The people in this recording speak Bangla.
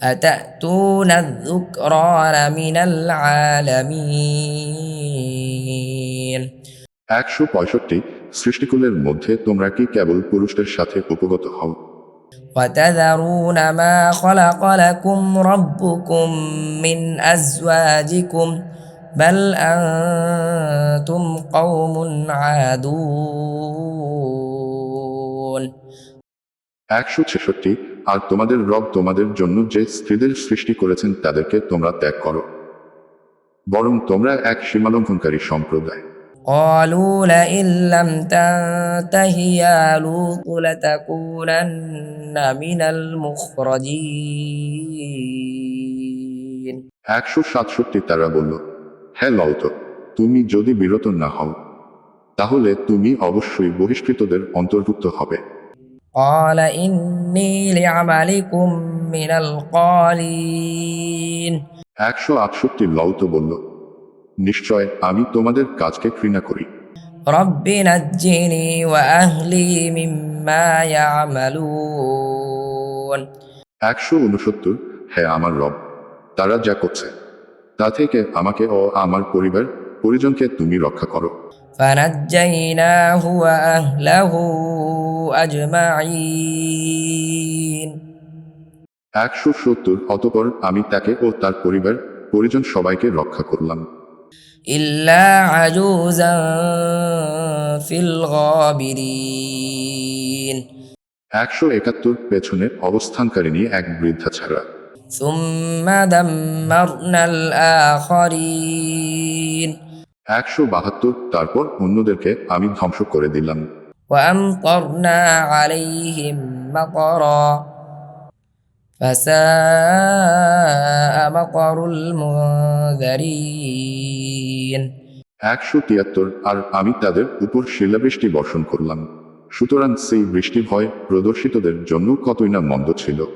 أتأتون الذكران من العالمين একশো পঁয়ষট্টি সৃষ্টিকুলের মধ্যে তোমরা কি কেবল পুরুষদের সাথে উপগত হও وتذرون ما خلق لكم ربكم من أزواجكم بل أنتم قوم عادون একশো ছেষট্টি আর তোমাদের রব তোমাদের জন্য যে স্ত্রীদের সৃষ্টি করেছেন তাদেরকে তোমরা ত্যাগ করো বরং তোমরা এক সীমালঙ্ঘনকারী সম্প্রদায় قالوا لئن لم تنته يا لوط لتكونن من المخرجين একশো সাতষট্টি তারা বলল হ্যাঁ লওত তুমি যদি বিরত না হও তাহলে তুমি অবশ্যই বহিষ্কৃতদের অন্তর্ভুক্ত হবে قال إني لعملكم من القالين একশো আটষট্টি লওত বলল নিশ্চয় আমি তোমাদের কাজকে ঘৃণা করি رب نجني وأهلي مما يعملون একশো উনসত্তর হ্যাঁ আমার রব তারা যা করছে তা থেকে আমাকে ও আমার পরিবার পরিজনকে তুমি রক্ষা করো فنجيناه وأهله أجمعين একশো সত্তর অতপর আমি তাকে ও তার পরিবার পরিজন সবাইকে রক্ষা করলাম إلا عجوزا في الغابرين একশো একাত্তর পেছনে অবস্থানকারিণী এক বৃদ্ধা ছাড়া ثم دمرنا الآخرين একশো বাহাত্তর তারপর অন্যদেরকে আমি ধ্বংস করে দিলাম وأمطرنا عليهم مطرا فساء مطر المنذرين একশো তিয়াত্তর আর আমি তাদের উপর শিলাবৃষ্টি বর্ষণ করলাম সুতরাং সেই বৃষ্টি ভয় প্রদর্শিতদের জন্য কতই না মন্দ ছিল